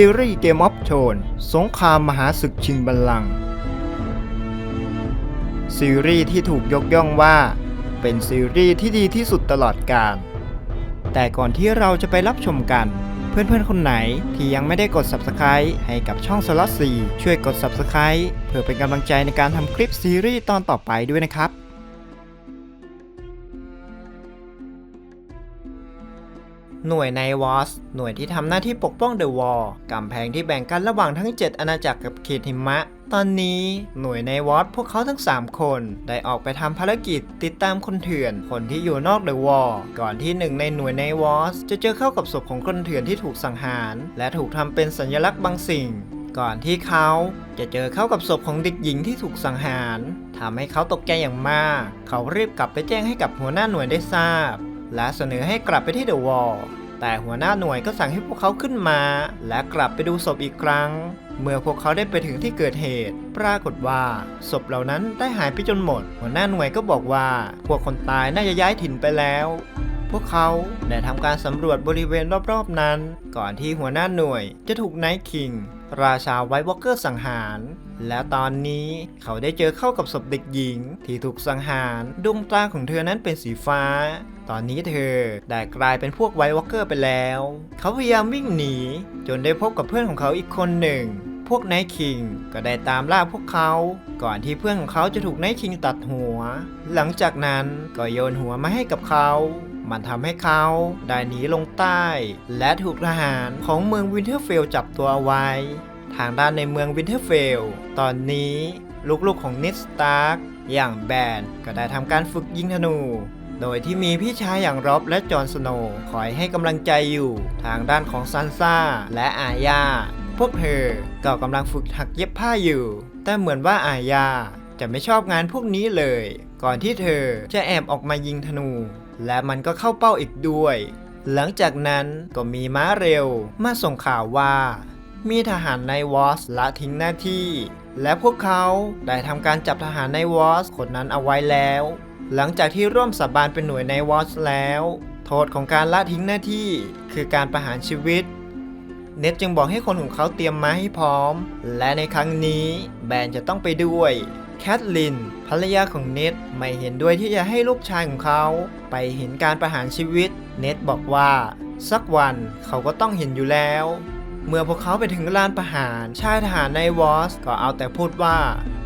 ซีรีส์เกมออฟโ r นสงครามมหาศึกชิงบัลลังก์ซีรีส์ที่ถูกยกย่องว่า เป็นซีรีส์ที่ดีที่สุดตลอดกาลแต่ก่อนที่เราจะไปรับชมกัน เพื่อนๆคนไหนที่ยังไม่ได้กด Subscribe ให้กับช่องสล็อตซีช่วยกด Subscribe เพื่อเป็นกำลังใจในการทำคลิปซีรีส์ตอนต่อไปด้วยนะครับ หน่วยในวอสหน่วยที่ทำหน้าที่ปกป้องเดอะวอลกำแพงที่แบ่งกันระหว่างทั้ง 7 อาณาจักรกับเขตหิมะ ตอนนี้หน่วยในวอสพวกเขาทั้ง 3 คน ได้ออกไปทำภารกิจติดตามคนเถื่อน คนที่อยู่นอกเดอะวอลก่อนที่หนึ่งในหน่วยในวอสจะเจอเข้ากับศพของคนเถื่อนที่ถูกสังหาร และถูกทำเป็นสัญลักษณ์บางสิ่ง ก่อนที่เขาจะเจอเข้ากับศพของเด็กหญิงที่ถูกสังหารทำให้เขาตกใจอย่างมาก เขารีบกลับไปแจ้งให้กับหัวหน้าหน่วยได้ทราบ และเสนอให้กลับไปที่เดอะวอล แต่หัวหน้าหน่วยก็สั่งให้พวกเขาขึ้นมา และกลับไปดูศพอีกครั้ง เมื่อพวกเขาได้ไปถึงที่เกิดเหตุ ปรากฏว่าศพเหล่านั้นได้หายไปจนหมด หัวหน้าหน่วยก็บอกว่า พวกคนตายน่าจะย้ายถิ่นไปแล้วพวกเขาได้ทำการสำรวจบริเวณรอบๆนั้น ก่อนที่หัวหน้าหน่วยจะถูกไนท์คิง ราชาไวท์วอลเกอร์สังหาร และตอนนี้เขาได้เจอเข้ากับศพเด็กหญิง ที่ถูกสังหารดวงตาของเธอนั้นเป็นสีฟ้า ตอนนี้เธอได้กลายเป็นพวกไวท์วอลเกอร์ไปแล้ว เขาพยายามวิ่งหนี จนได้พบกับเพื่อนของเขาอีกคนหนึ่ง พวกไนท์คิงก็ได้ตามล่าพวกเขา ก่อนที่เพื่อนของเขาจะถูกไนท์คิงตัดหัว หลังจากนั้นก็โยนหัวมาให้กับเขา มันทำให้เขาได้หนีลงใต้ และถูกทหารของเมืองวินเทอร์เฟลจับตัวไว้ ทางด้านในเมืองวินเทอร์เฟล ตอนนี้ลูกๆของนิดสตาร์กอย่างแบนก็ได้ทำการฝึกยิงธนูโดยที่มีพี่ชายอย่างร็อบและจอห์นสโนว์คอยให้กำลังใจอยู่ ทางด้านของซันซ่าและอาญา พวกเธอก็กำลังฝึกถักเย็บผ้าอยู่ แต่เหมือนว่าอาญาจะไม่ชอบงานพวกนี้เลย ก่อนที่เธอจะแอบออกมายิงธนู และมันก็เข้าเป้าอีกด้วย หลังจากนั้นก็มีม้าเร็วมาส่งข่าวว่า มีทหารในวอสละทิ้งหน้าที่ และพวกเขาได้ทำการจับทหารในวอสคนนั้นเอาไว้แล้ว หลังจากที่ร่วมสาบานเป็นหน่วยในวอสแล้ว โทษของการละทิ้งหน้าที่คือการประหารชีวิต เน็ตจึงบอกให้คนของเขาเตรียมมาให้พร้อม และในครั้งนี้แบนจะต้องไปด้วยแคทลินภรรยาของเน็ตไม่เห็นด้วยที่จะให้ลูกชายของเขา ไปเห็นการประหารชีวิต เน็ตบอกว่า สักวันเขาก็ต้องเห็นอยู่แล้ว เมื่อพวกเขาไปถึงลานประหารชายทหารในวอสก็เอาแต่พูดว่า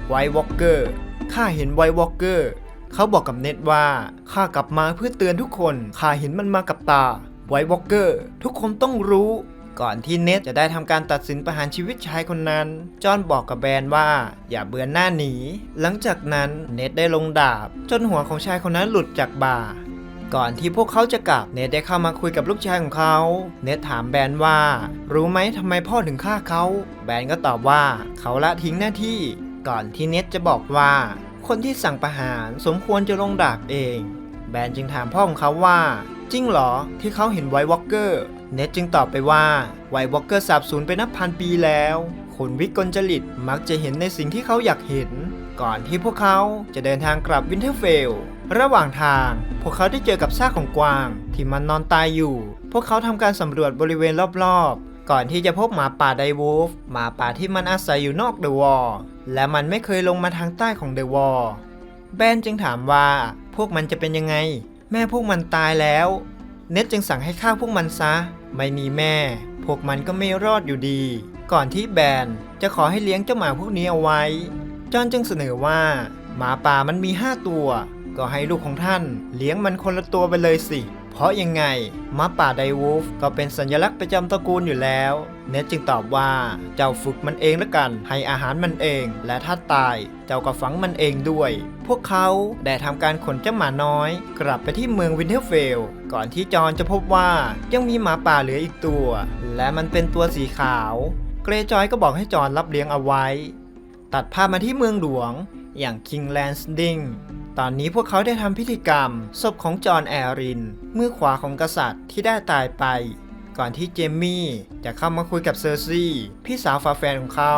ไววอลเกอร์ข้าเห็นไววอลเกอร์เขาบอกกับเน็ตว่าข้ากลับมาเพื่อเตือนทุกคนข้าเห็นมันมากับตาไววอลเกอร์ทุกคนต้องรู้ ก่อนที่เน็ตจะได้ทำการตัดสินประหารชีวิตชายคนนั้น จอนบอกกับแบนว่า อย่าเบือนหน้าหนี หลังจากนั้นเน็ตได้ลงดาบ จนหัวของชายคนนั้นหลุดจากบ่าก่อนที่พวกเขาจะกลับเนทได้เข้ามาคุยกับลูกชายของเขา เนทถามแบนว่า รู้ไหมทำไมพ่อถึงฆ่าเขา แบนก็ตอบว่าเขาละทิ้งหน้าที่ ก่อนที่เนทจะบอกว่า คนที่สั่งประหารสมควรจะลงดาบเอง แบนจึงถามพ่อของเขาว่า จริงเหรอที่เขาเห็นไวท์วอล์กเกอร์ เนทจึงตอบไปว่าไวท์วอล์กเกอร์สาบสูญไปนับพันปีแล้ว คนวิกลจริตมักจะเห็นในสิ่งที่เขาอยากเห็น ก่อนที่พวกเขาจะเดินทางกลับวินเทอร์เฟล ระหว่างทาง พวกเขาได้เจอกับซากของกวาง ที่มันนอนตายอยู่ พวกเขาทำการสำรวจบริเวณรอบๆ ก่อนที่จะพบหมาป่าไดวูฟหมาป่าที่มันอาศัยอยู่นอกเดอะวอลและมันไม่เคยลงมาทางใต้ของเดอะวอลแบนจึงถามว่าพวกมันจะเป็นยังไง แม่พวกมันตายแล้ว เน็ตจึงสั่งให้ฆ่าพวกมันซะ ไม่มีแม่ พวกมันก็ไม่รอดอยู่ดี ก่อนที่แบนจะขอให้เลี้ยงเจ้าหมาพวกนี้เอาไว้ จอนจึงเสนอว่า หมาป่ามันมี 5 ตัว ก็ให้ลูกของท่านเลี้ยงมันคนละตัวไปเลยสิ เพราะยังไงหมาป่าไดวูฟก็เป็นสัญลักษณ์ประจำตระกูลอยู่แล้ว เนทจึงตอบว่าเจ้าฝึกมันเองละกัน ให้อาหารมันเอง และถ้าตาย เจ้าก็ฝังมันเองด้วย พวกเขาได้ทำการขนเจ้าหมาน้อย กลับไปที่เมืองวินเทอร์เฟล ก่อนที่จอห์นจะพบว่ายังมีหมาป่าเหลืออีกตัว และมันเป็นตัวสีขาว เกรย์จอยก็บอกให้จอห์นรับเลี้ยงเอาไว้ ตัดภาพมาที่เมืองหลวงอย่าง King Landing ตอนนี้พวกเขาได้ทำพิธีกรรม ศพของจอห์นแอริน มือขวาของกษัตริย์ที่ได้ตายไป ก่อนที่เจมมี่จะเข้ามาคุยกับเซอร์ซี่ พี่สาวฝาแฝดของเขา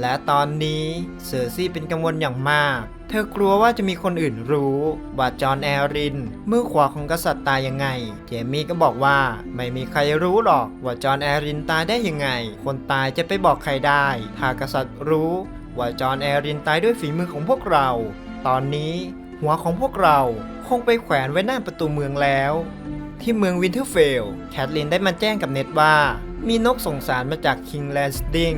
และตอนนี้เซอร์ซี่เป็นกังวลอย่างมาก เธอกลัวว่าจะมีคนอื่นรู้ว่าจอห์นแอริน มือขวาของกษัตริย์ตายยังไง เจมี่ก็บอกว่าไม่มีใครรู้หรอกว่าจอห์นแอรินตายได้ยังไง คนตายจะไปบอกใครได้ ถ้ากษัตริย์รู้ ว่าจอห์นแอรินตายด้วยฝีมือของพวกเรา ตอนนี้หัวของพวกเราคงไปแขวนไว้หน้าประตูเมืองแล้ว ที่เมืองวินเทอร์เฟล แคทลินได้มาแจ้งกับเน็ตว่า มีนกส่งสารมาจากคิงแลนสติง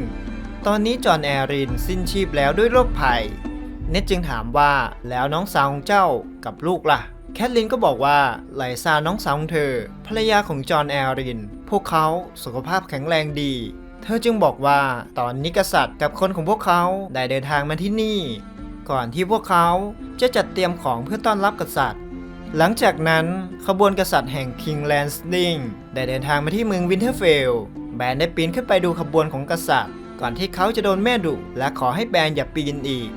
ตอนนี้จอห์นแอรินสิ้นชีพแล้วด้วยโรคภัย เน็ตจึงถามว่าแล้วน้องสาวของเจ้ากับลูกล่ะ แคทลินก็บอกว่าไลซาน้องสาวของเธอ ภรรยาของจอห์นแอริน พวกเขาสุขภาพแข็งแรงดี เธอจึงบอกว่าตอนนี้กษัตริย์กับคนของพวกเขาได้เดินทางมาที่นี่ ก่อนที่พวกเขาจะจัดเตรียมของเพื่อต้อนรับกษัตริย์ หลังจากนั้นขบวนกษัตริย์แห่ง King Landing ได้เดินทางมาที่เมืองวินเทอร์เฟล แบรนได้ปีนขึ้นไปดูขบวนของกษัตริย์ ก่อนที่เขาจะโดนแม่ดุและขอให้แบรนอย่าปีนอีก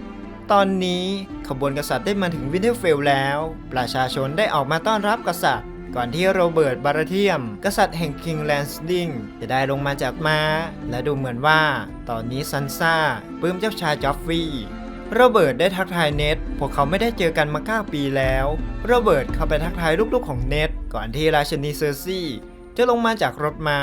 ตอนนี้ขบวนกษัตริย์ได้มาถึงวินเทอร์เฟลแล้ว ประชาชนได้ออกมาต้อนรับกษัตริย์ ก่อนที่โรเบิร์ตบาราเทียม กษัตริย์แห่งคิงแลนดิงจะได้ลงมาจากม้า และดูเหมือนว่า ตอนนี้ซันซ่าปลื้มเจ้าชายจอฟฟี่โรเบิร์ตได้ทักทายเน็ต พวกเขาไม่ได้เจอกันมา 9 ปีแล้ว โรเบิร์ตเข้าไปทักทายลูกๆของเน็ต ก่อนที่ราชินีเซอร์ซี่จะลงมาจากรถม้า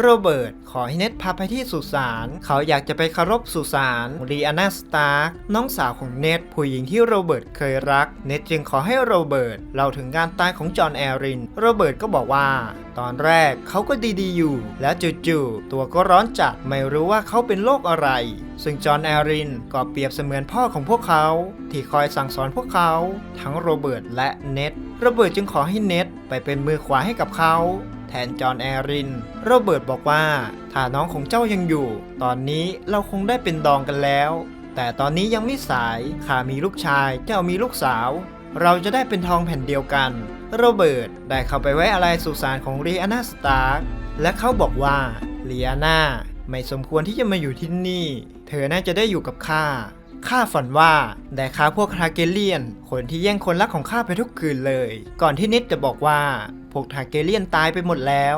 โรเบิร์ตขอให้เน็ตพาไปที่สุสาน เขาอยากจะไปเคารพสุสานรีอานาสตาร์กน้องสาวของเน็ตผู้หญิงที่โรเบิร์ตเคยรัก เน็ตจึงขอให้โรเบิร์ตเล่าถึงการตายของจอห์นแอริน โรเบิร์ตก็บอกว่า ตอนแรกเขาก็ดีๆอยู่ แล้วจู่ๆตัวก็ร้อนจัดไม่รู้ว่าเขาเป็นโรคอะไร ซึ่งจอห์นแอรินก็เปรียบเสมือนพ่อของพวกเขา ที่คอยสั่งสอนพวกเขา ทั้งโรเบิร์ตและเน็ตโรเบิร์ตจึงขอให้เน็ตไปเป็นมือขวาให้กับเขา แทนจอห์นแอริน โรเบิร์ตบอกว่า ถ้าน้องของเจ้ายังอยู่ ตอนนี้เราคงได้เป็นดองกันแล้ว แต่ตอนนี้ยังไม่สาย ข้ามีลูกชาย เจ้ามีลูกสาว เราจะได้เป็นทองแผ่นเดียวกัน โรเบิร์ตได้เข้าไปไว้อะไรสุสานของรีอานาสตาร์กและเขาบอกว่ารีอานาไม่สมควรที่จะมาอยู่ที่นี่ เธอน่าจะได้อยู่กับข้า ข้าฝันว่าได้ฆ่าพวกทาเกเลียน คนที่แย่งคนรักของข้าไปทุกคืนเลย ก่อนที่นิดจะบอกว่าพวกทาเกเลียนตายไปหมดแล้ว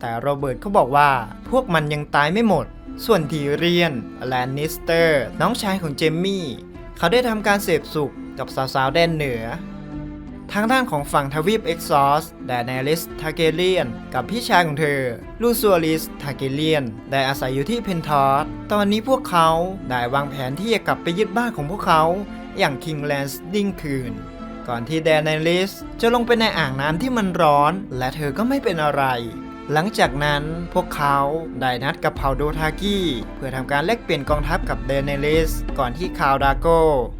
แต่โรเบิร์ตเขาบอกว่าพวกมันยังตายไม่หมด ส่วนทีเรียนแลนนิสเตอร์ น้องชายของเจมมี่ เขาได้ทำการเสพสุขกับสาวๆแดนเหนือ ทางด้านของฝั่งทวีปเอ็กซอสแดนลิสทาเกเลียน กับพี่ชายของเธอ ลูซัวลิสทาเกเลียน ได้อาศัยอยู่ที่เพนทอส ตอนนี้พวกเขาได้วางแผนที่จะกลับไปยึดบ้านของพวกเขา อย่างคิงแลนด์ดิ้งคืน ก่อนที่แดนลิสจะลงไปในอ่างน้ำที่มันร้อน และเธอก็ไม่เป็นอะไร หลังจากนั้นพวกเขาได้นัดกับเผ่าโดทากิเพื่อทำการแลกเปลี่ยนกองทัพกับเดนเนลิส ก่อนที่คาวดาโก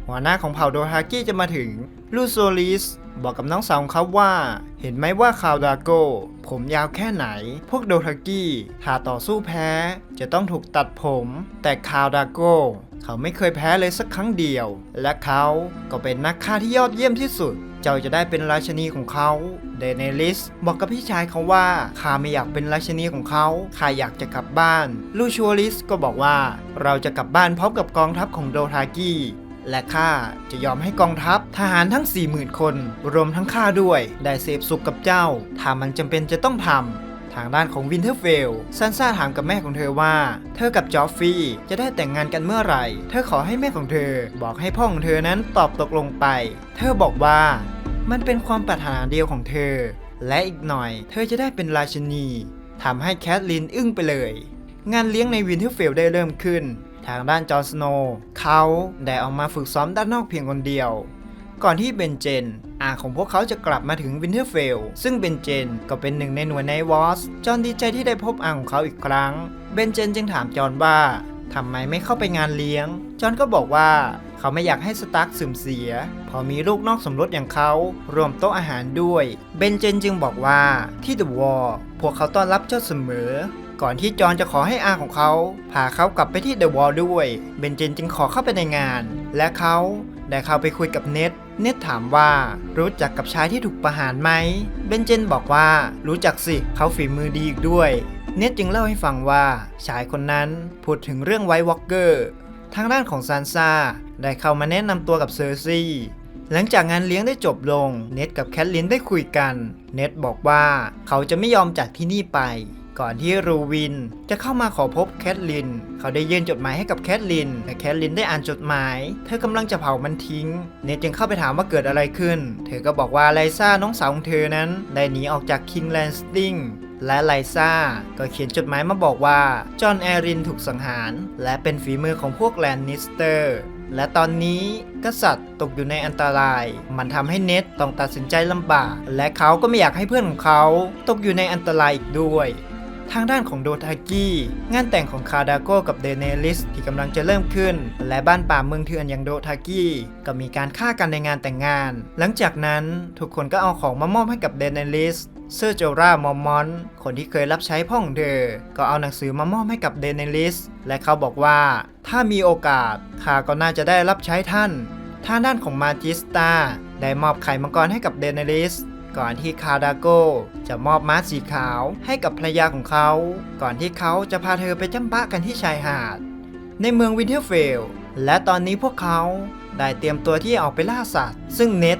หัวหน้าของเผ่าโดทากิจะมาถึงลูโซลิส บอกกับน้องสาวของเขาว่า เห็นไหมว่าคาวดาโก ผมยาวแค่ไหน พวกโดทากิถ้าต่อสู้แพ้ จะต้องถูกตัดผม แต่คาวดาโก เขาไม่เคยแพ้เลยสักครั้งเดียว และเขาก็เป็นนักฆ่าที่ยอดเยี่ยมที่สุด เจ้าจะได้เป็นราชนีของเขาเดเนลิสบอกกับพี่ชายเขาว่าข้าไม่อยากเป็นราชนีของเขาข้าอยากจะกลับบ้าน ลูชัวลิสก็บอกว่า เราจะกลับบ้านพร้อมกับกองทัพของโดทากิ และข้าจะยอมให้กองทัพทหารทั้ง 40,000 คน รวมทั้งข้าด้วย ได้เสพสุขกับเจ้า ถ้ามันจำเป็นจะต้องทำ ทางด้านของวินเทอร์เฟลซันซ่าถามกับแม่ของเธอว่า เธอกับจอฟฟี่จะได้แต่งงานกันเมื่อไหร่ เธอขอให้แม่ของเธอ บอกให้พ่อของเธอนั้นตอบตกลงไป เธอบอกว่า มันเป็นความปรารถนาเดียวของเธอ และอีกหน่อย เธอจะได้เป็นราชินีทำให้แคทลินอึ้งไปเลย งานเลี้ยงในวินเทอร์เฟลได้เริ่มขึ้น ทางด้านจอร์สโนว์เขาได้ออกมาฝึกซ้อมด้านนอกเพียงคนเดียว ก่อนที่เบนเจนอาของพวกเขาจะกลับมาถึงวินเทอร์เฟล ซึ่งเบนเจนก็เป็นหนึ่งในหน่วยในวอสจอนดีใจที่ได้พบอาของเขาอีกครั้ง เบนเจนจึงถามจอนว่าทำไมไม่เข้าไปงานเลี้ยง จอนก็บอกว่า เขาไม่อยากให้สตาร์คเสื่อมเสีย พอมีลูกนอกสมรสอย่างเขารวมโต๊ะอาหารด้วย เบนเจนจึงบอกว่าที่เดอะวอลพวกเขาต้อนรับเจ้าเสมอ ก่อนที่จอนจะขอให้อาของเขาพาเขากลับไปที่เดอะวอลด้วย เบนเจนจึงขอเข้าไปในงาน และเขาได้เข้าไปคุยกับเน็ตเน็ตถามว่ารู้จักกับชายที่ถูกประหารไหม เบนเจนบอกว่ารู้จักสิเขาฝีมือดีอีกด้วย เน็ตจึงเล่าให้ฟังว่าชายคนนั้นพูดถึงเรื่องไวท์วอล์กเกอร์ทางด้านของซานซ่า ได้เข้ามาแนะนำตัวกับเซอร์ซี่หลังจากงานเลี้ยงได้จบลง เน็ตกับแคทลินได้คุยกัน เน็ตบอกว่าเขาจะไม่ยอมจากที่นี่ไป ก่อนที่รูวิน จะเข้ามาขอพบแคทลิน เขาได้ยื่นจดหมายให้กับแคทลิน แต่แคทลินได้อ่านจดหมาย เธอกำลังจะเผามันทิ้ง เนทจึงเข้าไปถามว่าเกิดอะไรขึ้น เธอก็บอกว่าไลซ่าน้องสาวของเธอนั้น ได้หนีออกจากคิงแลนสติงและไลซ่าก็เขียนจดหมายมาบอกว่าจอห์นแอรินถูกสังหาร และเป็นฝีมือของพวกแลนนิสเตอร์ และตอนนี้กษัตริย์ตกอยู่ในอันตราย มันทำให้เน็ตต้องตัดสินใจลำบาก และเขาก็ไม่อยากให้เพื่อนของเขาตกอยู่ในอันตรายอีกด้วย ทางด้านของโดทากิงานแต่งของคาดาโกกับเดเนลิสที่กำลังจะเริ่มขึ้น และบ้านป่าเมืองเถื่อนอย่างโดทากิก็มีการฆ่ากันในงานแต่งงาน หลังจากนั้นทุกคนก็เอาของมามอบให้กับเดเนลิส เซอร์โจรามอมมอน คนที่เคยรับใช้พ่อของเธอ ก็เอาหนังสือมามอบให้กับเดนเนลิส และเขาบอกว่า ถ้ามีโอกาสข้าก็น่าจะได้รับใช้ท่านทางด้านของมาจิสตาได้มอบไข่มังกรให้กับเดนเนลิส ก่อนที่คาดาโกจะมอบม้าสีขาวให้กับภรรยาของเขา ก่อนที่เขาจะพาเธอไปจำปะกันที่ชายหาด ในเมืองวินเทอร์เฟล และตอนนี้พวกเขาได้เตรียมตัวที่จะออกไปล่าสัตว์ ซึ่งเน็ต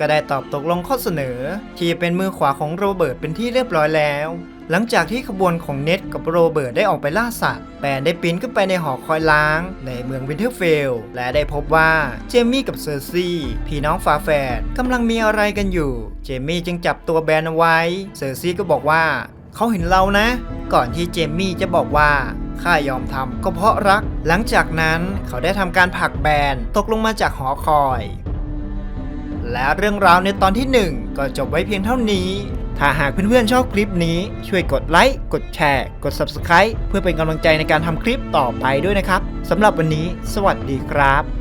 ก็ได้ตอบตกลงข้อเสนอ ที่เป็นมือขวาของโรเบิร์ตเป็นที่เรียบร้อยแล้ว หลังจากที่ขบวนของเน็ตกับโรเบิร์ตได้ออกไปล่าสัตว์แปนได้ปีนขึ้นไปในหอคอยล้าง ในเมืองวินเทอร์เฟล และได้พบว่าเจมี่กับเซอร์ซี่พี่น้องฝาแฝดกำลังมีอะไรกันอยู่ เจมี่จึงจับตัวแบนเอาไว้ เซอร์ซี่ก็บอกว่าเขาเห็นเรานะ ก่อนที่เจมี่จะบอกว่าข้ายอมทำก็เพราะรัก หลังจากนั้นเขาได้ทำการผลักแบนตกลงมาจากหอคอย และเรื่องราวในตอนที่ 1 ก็จบไว้เพียงเท่านี้ ถ้าหากเพื่อนๆชอบคลิปนี้ช่วยกดไลค์ กดแชร์ กด Subscribe เพื่อเป็นกำลังใจในการทำคลิปต่อไปด้วยนะครับสำหรับวันนี้ สวัสดีครับ